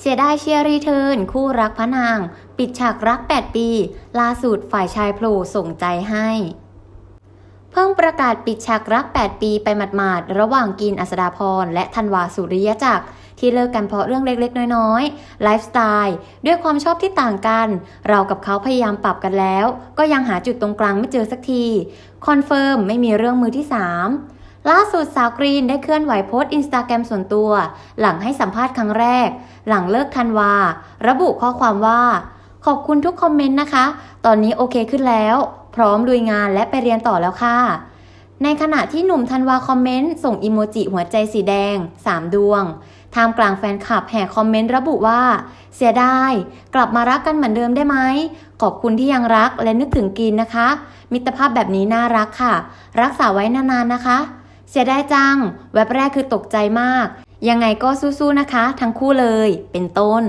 เสียดายเชียร์รีเทิร์นคู่รักพระนาง ปิดฉากรัก 8 ปี ล่าสุดฝ่ายชายโผล่ส่งใจให้ เพิ่งประกาศปิดฉากรัก 8 ปีไปหมาดๆ ระหว่างกินอัสดาพรและธันวาสุริยจักรที่เลิกกันเพราะเรื่องเล็กๆ น้อยๆ ไลฟ์สไตล์ ด้วยความชอบที่ต่างกัน เรากับเขาพยายามปรับกันแล้ว ก็ยังหาจุดตรงกลางไม่เจอสักที คอนเฟิร์มไม่มีเรื่องมือที่ 3 ล่าสุดสาวกรีนได้เคลื่อนไหวโพสต์อินสตาแกรมส่วนตัว หลังให้สัมภาษณ์ครั้งแรก หลังเลิกธันวา ระบุข้อความว่า ขอบคุณทุกคอมเมนต์นะคะ ตอนนี้โอเคขึ้นแล้ว พร้อมลุยงานและไปเรียนต่อแล้วค่ะ ในขณะที่หนุ่มธันวาคอมเมนต์ส่งอิโมจิหัวใจสีแดง 3 ดวงท่ามกลางแฟนคลับแห่คอมเมนต์ระบุว่า เสียดายกลับมารักกันเหมือนเดิมได้ไหม ขอบคุณที่ยังรักและนึกถึงกินนะคะ มิตรภาพแบบนี้น่ารักค่ะ รักษาไว้นานๆนะคะ เสียดายจัง แวบแรกคือตกใจมาก ยังไงก็สู้ๆนะคะ ทั้งคู่เลย เป็นต้น